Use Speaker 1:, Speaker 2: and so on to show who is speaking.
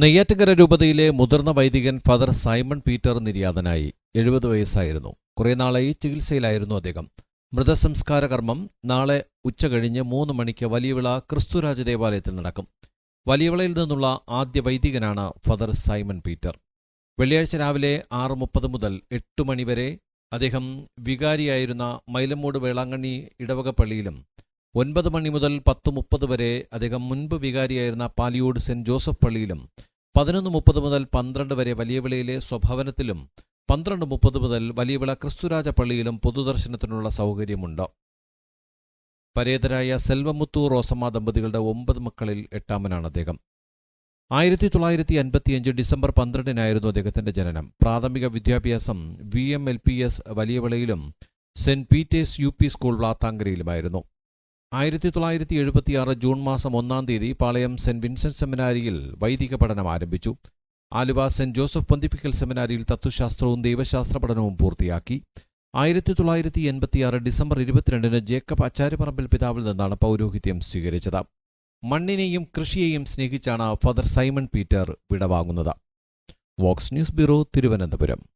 Speaker 1: നെയ്യാറ്റിൻകര രൂപതയിലെ മുതിർന്ന വൈദികൻ ഫാദർ സൈമൺ പീറ്റർ നിര്യാതനായി എഴുപത് വയസ്സായിരുന്നു. കുറേ നാളായി ചികിത്സയിലായിരുന്നു അദ്ദേഹം. മൃതസംസ്കാര കർമ്മം നാളെ ഉച്ചകഴിഞ്ഞ് മൂന്ന് മണിക്ക് വലിയവിള ക്രിസ്തുരാജ ദേവാലയത്തിൽ നടക്കും. വലിയവിളയിൽ നിന്നുള്ള ആദ്യ വൈദികനാണ് ഫാദർ സൈമൺ പീറ്റർ. വെള്ളിയാഴ്ച രാവിലെ ആറ് മുപ്പത് മുതൽ എട്ട് മണിവരെ അദ്ദേഹം വികാരിയായിരുന്ന മൈലമ്മൂട് വേളാങ്കണ്ണി ഇടവക പള്ളിയിലും ഒൻപത് മണി മുതൽ പത്ത് മുപ്പത് വരെ അദ്ദേഹം മുൻപ് വികാരിയായിരുന്ന പാലിയോട് സെന്റ് ജോസഫ് പള്ളിയിലും പതിനൊന്ന് മുപ്പത് മുതൽ പന്ത്രണ്ട് വരെ വലിയ വിളയിലെ സ്വഭവനത്തിലും പന്ത്രണ്ട് മുപ്പത് മുതൽ വലിയവിള ക്രിസ്തുരാജ പള്ളിയിലും പൊതുദർശനത്തിനുള്ള സൗകര്യമുണ്ട്. പരേതരായ സെൽവമുത്തു റോസമ്മ ദമ്പതികളുടെ ഒമ്പത് മക്കളിൽ എട്ടാമനാണ് അദ്ദേഹം. ആയിരത്തി തൊള്ളായിരത്തി അൻപത്തിയഞ്ച് ഡിസംബർ പന്ത്രണ്ടിനായിരുന്നു അദ്ദേഹത്തിന്റെ ജനനം. പ്രാഥമിക വിദ്യാഭ്യാസം V M L P S വലിയവിളയിലും saint Peter's U P school വ്ളാത്താങ്കരയിലുമായിരുന്നു. ആയിരത്തി തൊള്ളായിരത്തി എഴുപത്തിയാറ് ജൂൺ മാസം ഒന്നാം തീയതി പാളയം സെന്റ് വിൻസെന്റ് സെമിനാരിയിൽ വൈദിക പഠനം ആരംഭിച്ചു. ആലുവ സെന്റ് ജോസഫ് പൊന്തിപ്പിക്കൽ സെമിനാരിയിൽ തത്വശാസ്ത്രവും ദൈവശാസ്ത്ര പഠനവും പൂർത്തിയാക്കി. ആയിരത്തി തൊള്ളായിരത്തി എൺപത്തിയാറ് ഡിസംബർ ഇരുപത്തിരണ്ടിന് ജേക്കബ് അച്ചാരിപ്പറമ്പിൽ പിതാവിൽ നിന്നാണ് പൗരോഹിത്യം സ്വീകരിച്ചത്. മണ്ണിനെയും കൃഷിയെയും സ്നേഹിച്ചാണ് ഫാദർ സൈമൺ പീറ്റർ വിടവാങ്ങുന്നത്. Vox news bureau Thiruvananthapuram.